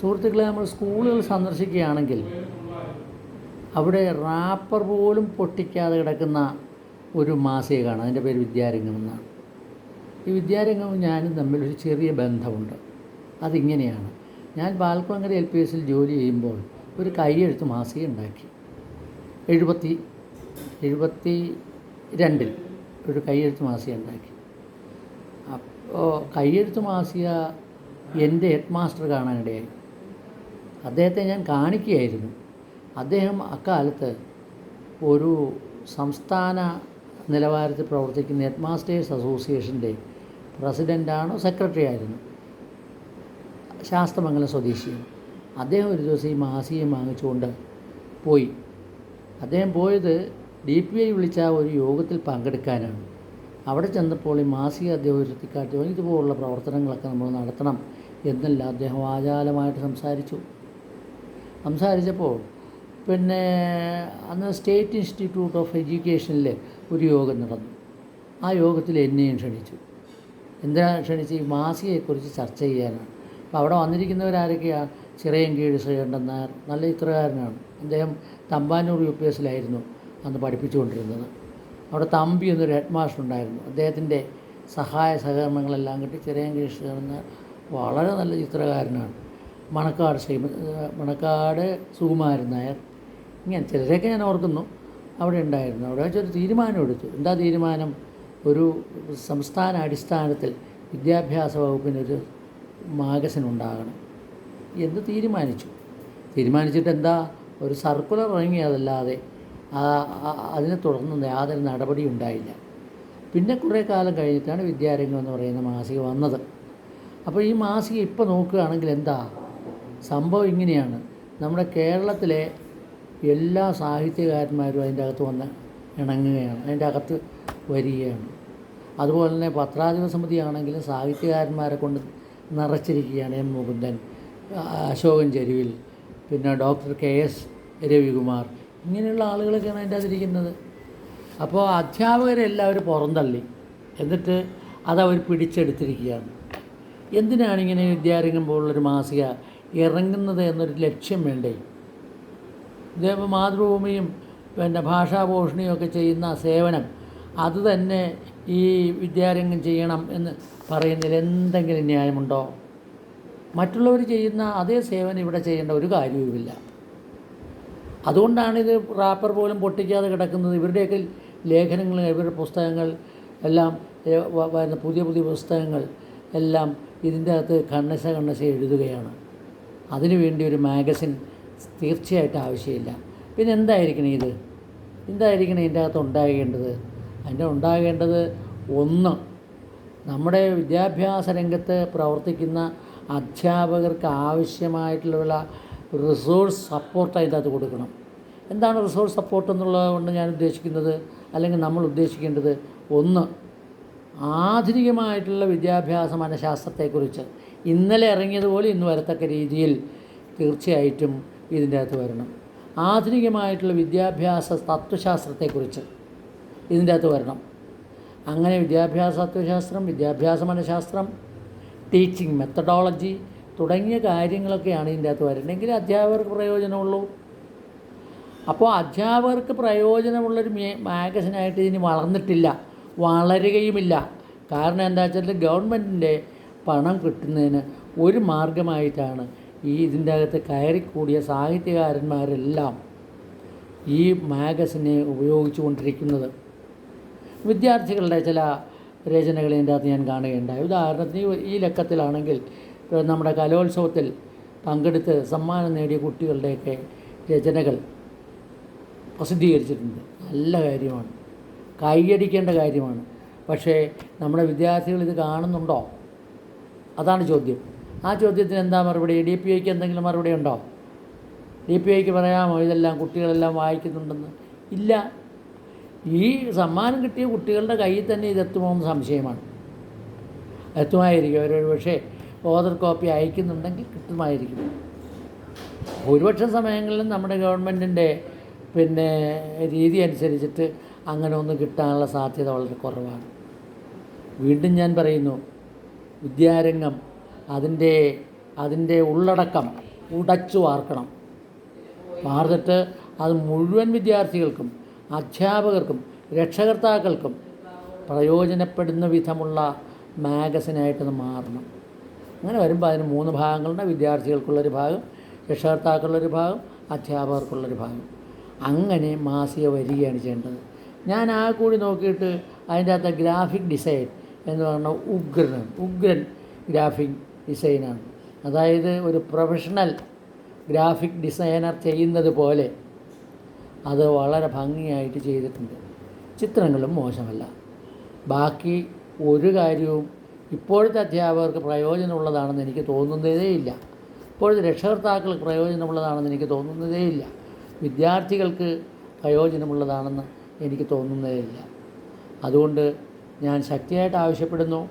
സുഹൃത്തുക്കളെ നമ്മൾ സ്കൂളുകൾ സന്ദർശിക്കുകയാണെങ്കിൽ അവിടെ റാപ്പർ പോലും പൊട്ടിക്കാതെ കിടക്കുന്ന ഒരു മാസിക കാണാം. അതിന്റെ പേര് വിദ്യാരംഗം എന്നാണ്. ഈ വിദ്യാരംഗവും ഞാനും തമ്മിൽ ഒരു ചെറിയ ബന്ധമുണ്ട്. അതിങ്ങനെയാണ്. ഞാൻ ബാൽക്കുളങ്ങര എൽ പി എസിൽ ജോലി ചെയ്യുമ്പോൾ ഒരു കൈയെഴുത്ത് മാസിക ഉണ്ടാക്കി. എഴുപത്തി എഴുപത്തി രണ്ടിൽ ഒരു കൈയെഴുത്ത് മാസിക ഉണ്ടാക്കി. അപ്പോൾ കൈയെഴുത്ത് മാസിക എന്റെ ഹെഡ് മാസ്റ്റർ കാണാനിടയായി. അദ്ദേഹത്തെ ഞാൻ കാണിക്കുകയായിരുന്നു. അദ്ദേഹം അക്കാലത്ത് ഒരു സംസ്ഥാന നിലവാരത്തിൽ പ്രവർത്തിക്കുന്ന ഹെഡ് മാസ്റ്റേഴ്സ് അസോസിയേഷന്റെ പ്രസിഡന്റാണോ സെക്രട്ടറി ആയിരുന്നു ശാസ്ത്രമംഗലം സ്വദേശിയാണ് അദ്ദേഹം ഒരു ദിവസം ഈ മാസികയും വാങ്ങിച്ചുകൊണ്ട് പോയി. അദ്ദേഹം പോയത് ഡി പി ഐ വിളിച്ച ഒരു യോഗത്തിൽ പങ്കെടുക്കാനാണ്. അവിടെ ചെന്നപ്പോൾ ഈ മാസിക അദ്ദേഹം ഉയർത്തിക്കാട്ടി ഇതുപോലുള്ള പ്രവർത്തനങ്ങളൊക്കെ നമ്മൾ നടത്തണം എന്നല്ല അദ്ദേഹം വാചാലമായിട്ട് സംസാരിച്ചു. സംസാരിച്ചപ്പോൾ പിന്നെ അന്ന് സ്റ്റേറ്റ് ഇൻസ്റ്റിറ്റ്യൂട്ട് ഓഫ് എഡ്യൂക്കേഷനിൽ ഒരു യോഗം നടന്നു. ആ യോഗത്തിൽ എന്നെയും ക്ഷണിച്ചു. എന്തിനാ ക്ഷണിച്ച്? ഈ മാസികയെക്കുറിച്ച് ചർച്ച ചെയ്യാനാണ്. അപ്പോൾ അവിടെ വന്നിരിക്കുന്നവരാരൊക്കെയാണ് ചിറയൻകീഴ് ശ്രീകണ്ഠൻ നായർ നല്ല ചിത്രകാരനാണ്. അദ്ദേഹം തമ്പാനൂർ യു പി എസിലായിരുന്നു അന്ന് പഠിപ്പിച്ചുകൊണ്ടിരുന്നത്. അവിടെ തമ്പി എന്നൊരു ഹെഡ് മാസ്റ്റർ ഉണ്ടായിരുന്നു. അദ്ദേഹത്തിന്റെ സഹായ സഹകരണങ്ങളെല്ലാം കിട്ടി. ചിറയൻകീഴ് ശ്രീകണ്ഠൻ നായർ വളരെ നല്ല ചിത്രകാരനാണ്. മണക്കാട് ശ്രീ മണക്കാട് സുകുമാരൻ നായർ. ഇങ്ങനെ ചിലരെയൊക്കെ ഞാൻ ഓർക്കുന്നു. അവിടെ ഉണ്ടായിരുന്നു. അവിടെ വെച്ചൊരു തീരുമാനം എടുത്തു. എന്താ തീരുമാനം? ഒരു സംസ്ഥാന അടിസ്ഥാനത്തിൽ വിദ്യാഭ്യാസ വകുപ്പിനൊരു മാഗസിൻ ഉണ്ടാകണം. എന്ന് തീരുമാനിച്ചു. തീരുമാനിച്ചിട്ട് എന്താ? ഒരു സർക്കുലർ ഇറങ്ങി അതല്ലാതെ ആ- ആ- അതിനെ തുടർന്ന് യാതൊരു നടപടി ഉണ്ടായില്ല. പിന്നെ കുറേ കാലം കഴിഞ്ഞിട്ടാണ് വിദ്യാരംഗം എന്ന് പറയുന്ന മാസിക വന്നത്. അപ്പോൾ ഈ മാസിക ഇപ്പോൾ നോക്കുകയാണെങ്കിൽ എന്താ? സംഭവം ഇങ്ങനെയാണ്. നമ്മുടെ കേരളത്തിലെ എല്ലാ സാഹിത്യകാരന്മാരും അതിന്റെ അകത്ത് വന്ന് ഇണങ്ങുകയാണ്. അതിന്റെ അകത്ത് വരികയാണ്. അതുപോലെ തന്നെ പത്രാധിപ സമിതി ആണെങ്കിലും സാഹിത്യകാരന്മാരെ കൊണ്ട് നിറച്ചിരിക്കുകയാണ് എം മുകുന്ദൻ അശോകൻ ചെരുവിൽ പിന്നെ ഡോക്ടർ കെ എസ് രവികുമാർ. ഇങ്ങനെയുള്ള ആളുകളൊക്കെയാണ് അതിന്റെ അതിരിക്കുന്നത് അപ്പോൾ അധ്യാപകരെല്ലാവരും പുറന്തള്ളി. എന്നിട്ട് അതവർ പിടിച്ചെടുത്തിരിക്കുകയാണ്. എന്തിനാണ് ഇങ്ങനെ വിദ്യാരംഗം പോലുള്ളൊരു മാസിക ഇറങ്ങുന്നത് എന്നൊരു ലക്ഷ്യം വേണ്ടേ? ഇതേപോലെ മാതൃഭൂമിയും പിന്നെ ഭാഷാഭൂഷണിയും ഒക്കെ ചെയ്യുന്ന സേവനം അത് തന്നെ ഈ വിദ്യാരംഗം ചെയ്യണം എന്ന് പറയുന്നതിൽ എന്തെങ്കിലും ന്യായമുണ്ടോ? മറ്റുള്ളവർ ചെയ്യുന്ന അതേ സേവനം ഇവിടെ ചെയ്യേണ്ട ഒരു കാര്യവുമില്ല. അതുകൊണ്ടാണ് ഇത് റാപ്പർ പോലും പൊട്ടിക്കാതെ കിടക്കുന്നത്. ഇവരുടെയൊക്കെ ലേഖനങ്ങൾ ഇവരുടെ പുസ്തകങ്ങൾ എല്ലാം വരുന്ന പുതിയ പുതിയ പുസ്തകങ്ങൾ എല്ലാം ഇതിന്റെ അകത്ത് കണ്ണശ കണ്ണശ എഴുതുകയാണ്. അതിനു വേണ്ടി ഒരു മാഗസിൻ തീർച്ചയായിട്ടും ആവശ്യമില്ല. പിന്നെ എന്തായിരിക്കണം ഇത്? എന്തായിരിക്കണം ഇതിന്റെ അകത്ത് ഉണ്ടാകേണ്ടത്? അതിന്റെ ഉണ്ടാകേണ്ടത് ഒന്ന് നമ്മുടെ വിദ്യാഭ്യാസ രംഗത്ത് പ്രവർത്തിക്കുന്ന അധ്യാപകർക്ക് ആവശ്യമായിട്ടുള്ള റിസോഴ്സ് സപ്പോർട്ട് അതിന്റെ അകത്ത് കൊടുക്കണം. എന്താണ് റിസോഴ്സ് സപ്പോർട്ട് എന്നുള്ളത് കൊണ്ട് ഞാൻ ഉദ്ദേശിക്കുന്നത്? അല്ലെങ്കിൽ നമ്മൾ ഉദ്ദേശിക്കേണ്ടത് ഒന്ന് ആധുനികമായിട്ടുള്ള വിദ്യാഭ്യാസ മനഃശാസ്ത്രത്തെക്കുറിച്ച്. ഇന്നലെ ഇറങ്ങിയതുപോലെ ഇന്ന് വരത്തക്ക രീതിയിൽ തീർച്ചയായിട്ടും ഇതിന്റെ അകത്ത് വരണം. ആധുനികമായിട്ടുള്ള വിദ്യാഭ്യാസ തത്വശാസ്ത്രത്തെക്കുറിച്ച് ഇതിന്റെ അകത്ത് വരണം. അങ്ങനെ വിദ്യാഭ്യാസ തത്വശാസ്ത്രം വിദ്യാഭ്യാസ മനഃശാസ്ത്രം ടീച്ചിങ് മെത്തഡോളജി തുടങ്ങിയ കാര്യങ്ങളൊക്കെയാണ് ഇതിന്റെ അകത്ത് വരണമെങ്കിൽ അധ്യാപകർക്ക് പ്രയോജനമുള്ളൂ. അപ്പോൾ അധ്യാപകർക്ക് പ്രയോജനമുള്ളൊരു മാഗസിനായിട്ട് ഇതിന് വളർന്നിട്ടില്ല വളരുകയുമില്ല. കാരണം എന്താ വെച്ചാൽ ഗവൺമെന്റിന്റെ പണം കിട്ടുന്നതിന് ഒരു മാർഗമായിട്ടാണ് ഈ ഇതിന്റെ അകത്ത് കയറിക്കൂടിയ സാഹിത്യകാരന്മാരെല്ലാം ഈ മാഗസിനെ ഉപയോഗിച്ചു കൊണ്ടിരിക്കുന്നത്. വിദ്യാർത്ഥികളുടെ ചില രചനകൾ ഇതിന്റെ അകത്ത് ഞാൻ കാണുകയുണ്ടായി. ഉദാഹരണത്തിന് ഈ- ലക്കത്തിലാണെങ്കിൽ നമ്മുടെ കലോത്സവത്തിൽ പങ്കെടുത്ത് സമ്മാനം നേടിയ കുട്ടികളുടെയൊക്കെ രചനകൾ പ്രസിദ്ധീകരിച്ചിട്ടുണ്ട്. നല്ല കാര്യമാണ്. കൈയടിക്കേണ്ട കാര്യമാണ്. പക്ഷേ നമ്മുടെ വിദ്യാർത്ഥികൾ ഇത് കാണുന്നുണ്ടോ? അതാണ് ചോദ്യം. ആ ചോദ്യത്തിന് എന്താ മറുപടി? ഡി പി ഐക്ക് എന്തെങ്കിലും മറുപടി ഉണ്ടോ? ഡി പി ഐക്ക് പറയാമോ ഇതെല്ലാം കുട്ടികളെല്ലാം വായിക്കുന്നുണ്ടെന്ന്? ഇല്ല. ഈ സമ്മാനം കിട്ടിയ കുട്ടികളുടെ കയ്യിൽ തന്നെ ഇതെത്തുമോ എന്ന് സംശയമാണ്. എത്തുമായിരിക്കും. അവരൊരു പക്ഷേ ഓദർ കോപ്പി അയക്കുന്നുണ്ടെങ്കിൽ കിട്ടുമായിരിക്കും. ഭൂരിപക്ഷം സമയങ്ങളിലും നമ്മുടെ ഗവൺമെന്റിന്റെ പിന്നെ രീതി അനുസരിച്ചിട്ട് അങ്ങനെ ഒന്നും കിട്ടാനുള്ള സാധ്യത വളരെ കുറവാണ്. വീണ്ടും ഞാൻ പറയുന്നു വിദ്യാരംഗം അതിന്റെ അതിന്റെ ഉള്ളടക്കം ഉടച്ചു വാർക്കണം. വാർത്തിട്ട് അത് മുഴുവൻ വിദ്യാർത്ഥികൾക്കും അധ്യാപകർക്കും രക്ഷകർത്താക്കൾക്കും പ്രയോജനപ്പെടുന്ന വിധമുള്ള മാഗസിനായിട്ട് മാറണം. അങ്ങനെ വരുമ്പോൾ അതിന് മൂന്ന് ഭാഗങ്ങളുണ്ട്. വിദ്യാർത്ഥികൾക്കുള്ളൊരു ഭാഗം രക്ഷകർത്താക്കളുള്ളൊരു ഭാഗം അധ്യാപകർക്കുള്ളൊരു ഭാഗം. അങ്ങനെ മാസിക വരികയാണ് ചെയ്യേണ്ടത്. ഞാൻ ആ കൂടി നോക്കിയിട്ട് അതിന്റെ അകത്ത് ഗ്രാഫിക് ഡിസൈൻ എന്ന് പറഞ്ഞ ഉഗ്രനാണ് ഉഗ്രൻ ഗ്രാഫിക് ഡിസൈനാണ്. അതായത് ഒരു പ്രൊഫഷണൽ ഗ്രാഫിക് ഡിസൈനർ ചെയ്യുന്നത് പോലെ അത് വളരെ ഭംഗിയായിട്ട് ചെയ്തിട്ടുണ്ട്. ചിത്രങ്ങളും മോശമല്ല. ബാക്കി ഒരു കാര്യവും ഇപ്പോഴത്തെ അധ്യാപകർക്ക് പ്രയോജനമുള്ളതാണെന്ന് എനിക്ക് തോന്നുന്നതേയില്ല ഇപ്പോഴത്തെ രക്ഷകർത്താക്കൾക്ക് പ്രയോജനമുള്ളതാണെന്ന് എനിക്ക് തോന്നുന്നതേയില്ല വിദ്യാർത്ഥികൾക്ക് പ്രയോജനമുള്ളതാണെന്ന് എനിക്ക് തോന്നുന്നതേയില്ല അതുകൊണ്ട് ഞാൻ ശക്തിയായിട്ട് ആവശ്യപ്പെടുന്നു.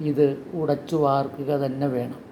ഇത് ഉടച്ചു വാർക്കുക തന്നെ വേണം.